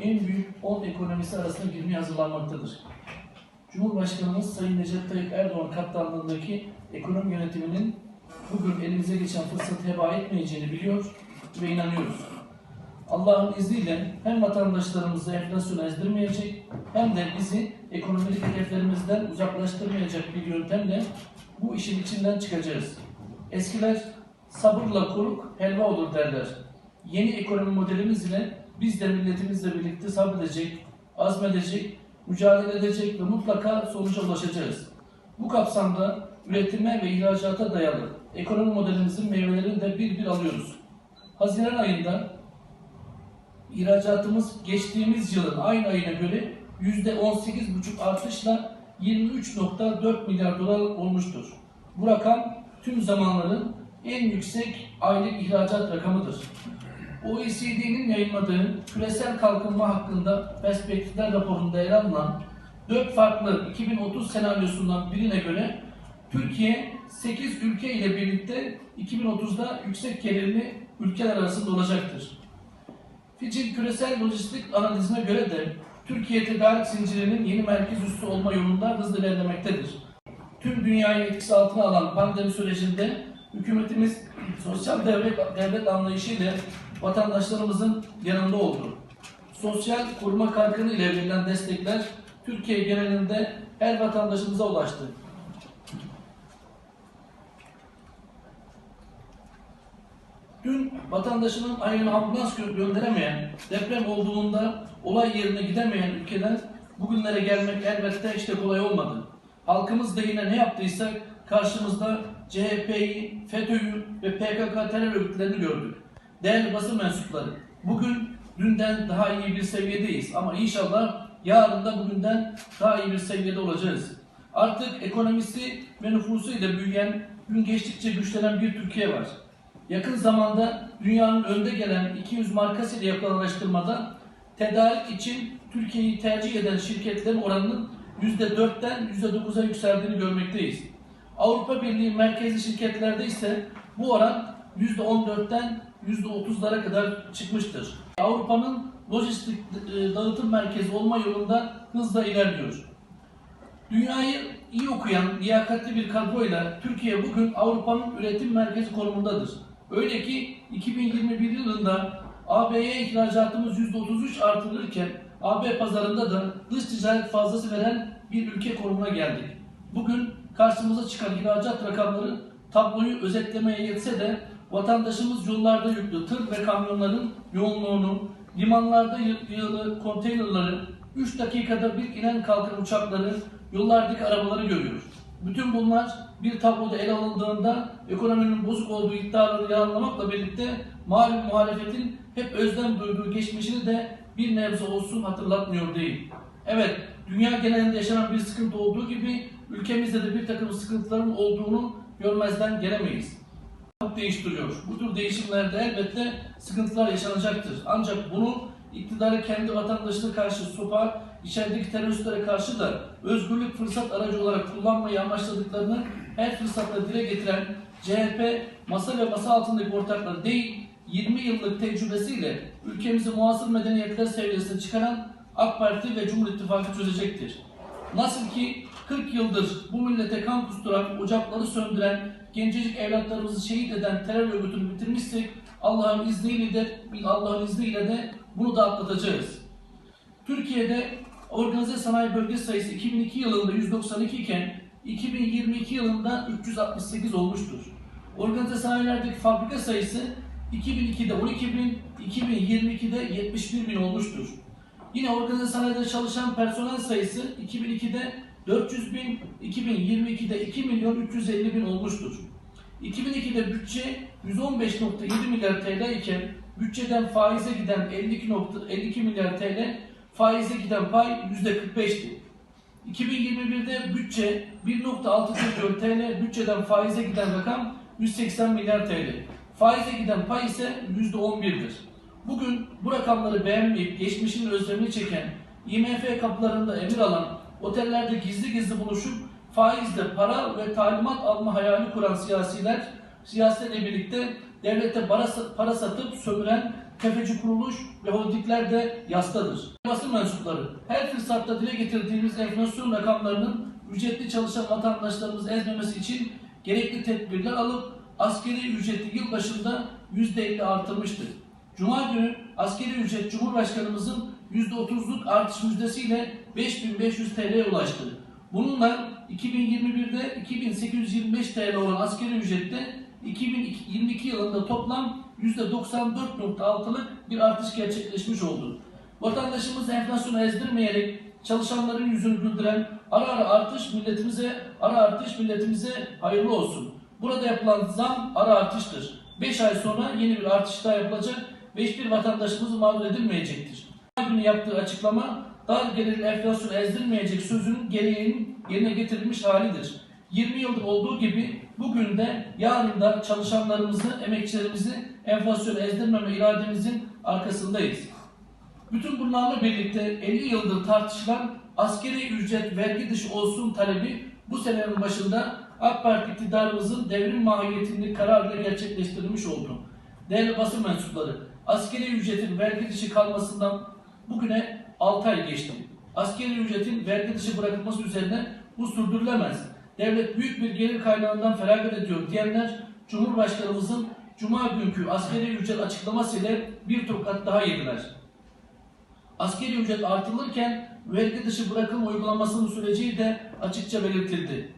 en büyük 10 ekonomisi arasına girmeye hazırlanmaktadır. Cumhurbaşkanımız Sayın Recep Tayyip Erdoğan kaptanlığındaki ekonomi yönetiminin bugün elimize geçen fırsatı heba etmeyeceğini biliyor ve inanıyoruz. Allah'ın izniyle hem vatandaşlarımızı enflasyona ezdirmeyecek hem de bizi ekonomik hedeflerimizden uzaklaştırmayacak bir yöntemle bu işin içinden çıkacağız. Eskiler sabırla koruk helva olur derler. Yeni ekonomi modelimiz ile biz de milletimizle birlikte sabredecek, azmedecek, mücadele edecek ve mutlaka sonuca ulaşacağız. Bu kapsamda üretime ve ihracata dayalı ekonomi modelimizin meyvelerini de bir bir alıyoruz. Haziran ayında İhracatımız geçtiğimiz yılın aynı ayına göre %18,5 artışla 23.4 milyar dolar olmuştur. Bu rakam tüm zamanların en yüksek aylık ihracat rakamıdır. OECD'nin yayınladığı küresel kalkınma hakkında perspektifler raporunda yer alınan 4 farklı 2030 senaryosundan birine göre Türkiye 8 ülke ile birlikte 2030'da yüksek gelirli ülkeler arasında olacaktır. Fitch'in küresel lojistik analizine göre de Türkiye tedarik zincirinin yeni merkez üssü olma yolunda hızlı ilerlemektedir. Tüm dünyayı etkisi altına alan pandemi sürecinde hükümetimiz sosyal devlet, devlet anlayışıyla vatandaşlarımızın yanında oldu. Sosyal koruma kalkanı ile verilen destekler Türkiye genelinde her vatandaşımıza ulaştı. Dün vatandaşının ayağına ambulans gö- gönderemeyen, deprem olduğunda olay yerine gidemeyen ülkeden bugünlere gelmek elbette de kolay olmadı. Halkımız da yine ne yaptıysak karşımızda CHP'yi, FETÖ'yü ve PKK terör örgütlerini gördük. Değerli basın mensupları, bugün dünden daha iyi bir seviyedeyiz ama inşallah yarın da bugünden daha iyi bir seviyede olacağız. Artık ekonomisi ve nüfusuyla büyüyen, gün geçtikçe güçlenen bir Türkiye var. Yakın zamanda dünyanın önde gelen 200 markasıyla yapılan araştırmada tedarik için Türkiye'yi tercih eden şirketlerin oranının %4'ten %9'a yükseldiğini görmekteyiz. Avrupa Birliği merkezli şirketlerde ise bu oran %14'ten %30'lara kadar çıkmıştır. Avrupa'nın lojistik e, dağıtım merkezi olma yolunda hızla ilerliyor. Dünyayı iyi okuyan, liyakatli bir kadroyla Türkiye bugün Avrupa'nın üretim merkezi konumundadır. Öyle ki 2021 yılında AB'ye ihracatımız %33 artırılırken AB pazarında da dış ticaret fazlası veren bir ülke konumuna geldik. Bugün karşımıza çıkan ihracat rakamları tabloyu özetlemeye yetse de vatandaşımız yollarda yüklü tır ve kamyonların yoğunluğunu, limanlarda yı- yığılı konteynerları, 3 dakikada bir inen kalkan uçakları, yollardaki arabaları görüyor. Bütün bunlar bir tabloda ele alındığında ekonominin bozuk olduğu iddiaları yalanlamakla birlikte malum muhalefetin hep özlem duyduğu geçmişini de bir nebze olsun hatırlatmıyor değil. Evet, dünya genelinde yaşanan bir sıkıntı olduğu gibi ülkemizde de bir takım sıkıntıların olduğunu görmezden gelemeyiz değiştiriyor. Bu tür değişimlerde elbette sıkıntılar yaşanacaktır. Ancak bunu iktidarı kendi vatandaşına karşı sopa, içerideki teröristlere karşı da özgürlük fırsat aracı olarak kullanmayı amaçladıklarını her fırsatta dile getiren CHP masa ve masa altındaki ortakları değil, 20 yıllık tecrübesiyle ülkemizi muasır medeniyetler seviyesine çıkaran AK Parti ve Cumhur İttifakı çözecektir. Nasıl ki 40 yıldır bu millete kan kusturan, ocakları söndüren, gencecik evlatlarımızı şehit eden terör örgütünü bitirmişsek Allah'ın izniyle de Allah'ın izniyle de bunu da atlatacağız. Türkiye'de organize sanayi bölge sayısı 2002 yılında 192 iken 2022 yılında 368 olmuştur. Organize sanayilerdeki fabrika sayısı 2002'de 12 bin, 2022'de 71 bin olmuştur. Yine organize sanayide çalışan personel sayısı 2002'de 400 bin, 2022'de 2 milyon 350 bin olmuştur. 2002'de bütçe 115.7 milyar TL iken bütçeden faize giden 52.52 milyar TL, faize giden pay %45'ti. 2021'de bütçe 1.6 trilyon TL, bütçeden faize giden rakam 180 milyar TL. Faize giden pay ise %11'dir. Bugün bu rakamları beğenmeyip geçmişin özlemini çeken, IMF kapılarında emir alan, otellerde gizli gizli buluşup faizle para ve talimat alma hayali kuran siyasiler, siyasetle birlikte devlete para, satıp sömüren tefeci kuruluş ve holdingler de yastadır. Basın mensupları, her fırsatta dile getirdiğimiz enflasyon rakamlarının ücretli çalışan vatandaşlarımızı ezmemesi için gerekli tedbirler alıp askeri ücreti yıl başında %50 artırmıştır. Cuma günü askeri ücret Cumhurbaşkanımızın %30'luk artış müjdesiyle 5500 TL'ye ulaştı. Bununla 2021'de 2825 TL olan askeri ücrette 2022 yılında toplam %94.6'lık bir artış gerçekleşmiş oldu. Vatandaşımız enflasyonu ezdirmeyerek çalışanların yüzünü güldüren ara ara artış milletimize ara artış milletimize hayırlı olsun. Burada yapılan zam ara artıştır. 5 ay sonra yeni bir artış daha yapılacak ve hiçbir vatandaşımız mağdur edilmeyecektir. Günü yaptığı açıklama dar gelirli enflasyonu ezdirmeyecek sözünün gereğinin yerine getirilmiş halidir. 20 yıldır olduğu gibi bugün de yarın da çalışanlarımızı, emekçilerimizi enflasyonu ezdirmeme irademizin arkasındayız. Bütün bunlarla birlikte 50 yıldır tartışılan askeri ücret vergi dışı olsun talebi bu senenin başında AK Parti iktidarımızın devrim mahiyetinde kararla gerçekleştirilmiş oldu. Değerli basın mensupları, askeri ücretin vergi dışı kalmasından bugüne 6 ay geçti. Askeri ücretin vergi dışı bırakılması üzerine bu sürdürülemez. Devlet büyük bir gelir kaynağından feragat ediyor diyenler Cumhurbaşkanımızın Cuma günkü askeri ücret açıklamasıyla bir tokat daha yediler. Askeri ücret artırılırken vergi dışı bırakım uygulamasının süreci de açıkça belirtildi.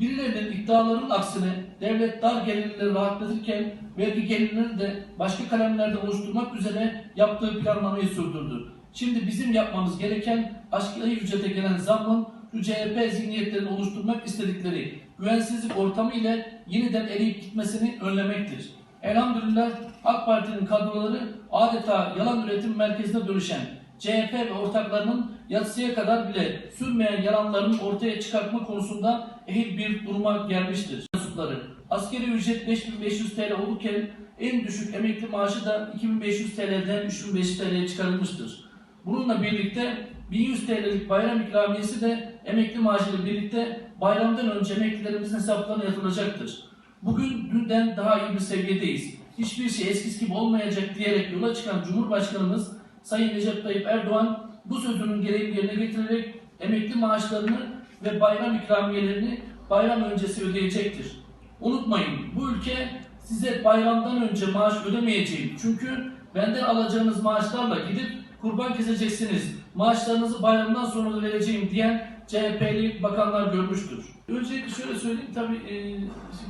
Birilerinin iddialarının aksine devlet dar gelirleri rahatlatırken vergi gelirlerini de başka kalemlerden oluşturmak üzere yaptığı planlamayı sürdürdü. Şimdi bizim yapmamız gereken asgari ücrete gelen zammın şu CHP zihniyetlerini oluşturmak istedikleri güvensizlik ortamı ile yeniden eriyip gitmesini önlemektir. Elhamdülillah AK Parti'nin kadroları adeta yalan üretim merkezine dönüşen CHP ve ortaklarının yatsıya kadar bile sürmeyen yalanlarını ortaya çıkartma konusunda ehil bir duruma gelmiştir. Mensupları, Askeri ücret 5500 TL olurken en düşük emekli maaşı da 2500 TL'den 3500 TL'ye çıkarılmıştır. Bununla birlikte 1100 TL'lik bayram ikramiyesi de emekli maaşıyla birlikte bayramdan önce emeklilerimizin hesaplarına yatırılacaktır. Bugün dünden daha iyi bir seviyedeyiz. Hiçbir şey eskisi gibi olmayacak diyerek yola çıkan Cumhurbaşkanımız Sayın Recep Tayyip Erdoğan bu sözünün gereğini yerine getirerek emekli maaşlarını ve bayram ikramiyelerini bayram öncesi ödeyecektir. Unutmayın bu ülke size bayramdan önce maaş ödemeyeceğim. Çünkü benden alacağınız maaşlarla gidip kurban keseceksiniz. Maaşlarınızı bayramdan sonra da vereceğim diyen CHP'li bakanlar görmüştür. Öncelikle şöyle söyleyeyim tabii e,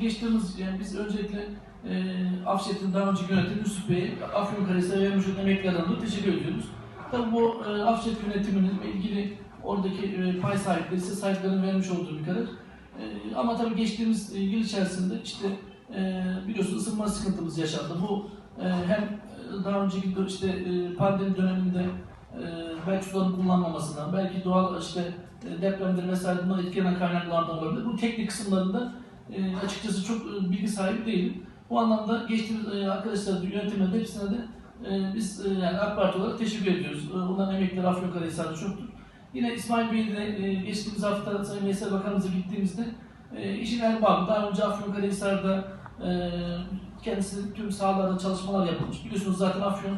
geçtiğimiz yani biz öncelikle e, Afşet'in daha önce yönetimi Yusuf Bey, Afyonkarahisar'a vermiş olan emeklilerden dolayı teşekkür ediyoruz. Tabii bu e, Afşet yönetiminin ilgili oradaki e, pay sahipleri, hisse sahiplerinin vermiş olduğu bir karar. E, ama tabii geçtiğimiz e, yıl içerisinde işte e, biliyorsunuz ısınma sıkıntımız yaşandı. Bu e, hem e, daha önceki işte e, pandemi döneminde e, belki suların kullanmamasından, belki doğal işte e, depremdir vesaire bundan etkilenen kaynaklardan olabilir. Bu teknik kısımlarında e, açıkçası çok e, bilgi sahibi değilim. Bu anlamda geçtiğimiz arkadaşlar yönetiminde de hepsine de biz yani AK Parti olarak teşekkür ediyoruz. E, onların emekleri Afyonkarahisar'da çoktur. Yine İsmail Bey'le e, geçtiğimiz hafta Sayın Veysel Bakanımız'a gittiğimizde işin erbabı daha önce Afyonkarahisar'da e, kendisi tüm sahalarda çalışmalar yapılmış. Biliyorsunuz zaten Afyon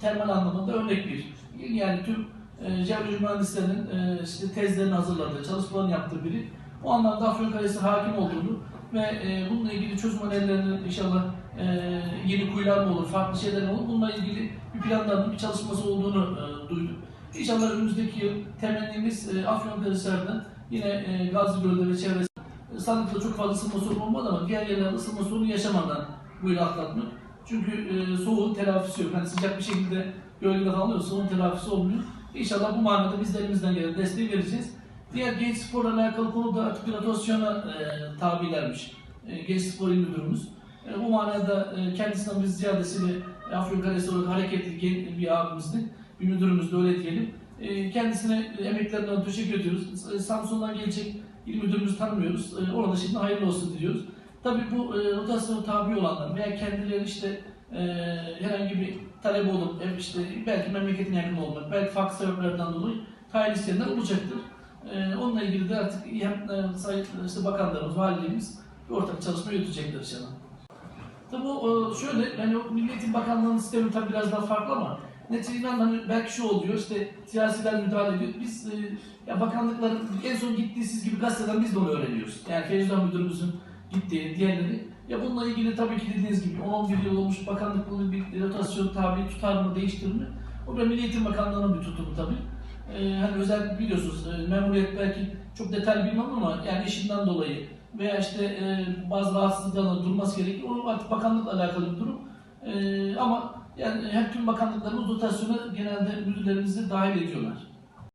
termal anlamında örnek bir. Yani tüm e, jeoloji mühendislerinin e, işte tezlerini hazırladığı, çalışmalarını yaptığı biri. O anlamda Afyonkarahisar hakim olduğunu ve e, bununla ilgili çözüm önerilerinin inşallah e, yeni kuyular mı olur, farklı şeyler mi olur, bununla ilgili bir planlarının, bir çalışması olduğunu e, duydum. İnşallah önümüzdeki yıl temennimiz e, Afyonkarahisar'da yine e, Gazlıgöl'de ve çevresi Sandıkta çok fazla ısınma sorunu olmadı ama diğer yerlerde ısınma sorunu yaşamadan bu yılı atlatmak. Çünkü e, soğuğun telafisi yok. Hani sıcak bir şekilde gölgede kalıyorsa soğuğun telafisi olmuyor. İnşallah bu manada biz de elimizden gelen desteği vereceğiz. Diğer genç sporla alakalı konu da artık rotasyona e, tabilermiş. E, genç spor il müdürümüz. E, bu manada e, kendisinden biz ziyadesiyle Afyonkarahisar olarak hareketli bir abimizdi. Bir müdürümüz de öyle diyelim. E, kendisine emeklerinden teşekkür ediyoruz. E, Samsun'dan gelecek il müdürümüzü tanımıyoruz. E, orada şimdi hayırlı olsun diliyoruz. Tabii bu e, rotasyona tabi olanlar veya kendileri işte e, herhangi bir talep olup e, işte belki memleketin yakın olmak, belki farklı sebeplerden dolayı tayin isteyenler olacaktır. E, onunla ilgili de artık hem e, sayın işte bakanlarımız, valiliğimiz bir ortak çalışma yürütecekler inşallah. Tabii o e, şöyle, yani o Milli Eğitim Bakanlığı'nın sistemi tabii biraz daha farklı ama neticede hani belki şu oluyor, işte siyasiler müdahale ediyor. Biz e, ya bakanlıkların en son gittiği siz gibi gazeteden biz de onu öğreniyoruz. Yani Feyzullah Müdürümüzün gittiği, diğerleri. Ya bununla ilgili tabii ki dediğiniz gibi 10-11 yıl olmuş bakanlık bunu bir rotasyon tabi tutar mı, değiştirir mi? O da Milli Eğitim Bakanlığı'nın bir tutumu tabii. Ee, hani özel biliyorsunuz e, memuriyet belki çok detaylı bilmem ama yani işinden dolayı veya işte e, bazı rahatsızlıklarla durması gerekir. O artık bakanlıkla alakalı bir durum. E, ama yani her tüm bakanlıklarımız rotasyona genelde müdürlerimizi dahil ediyorlar.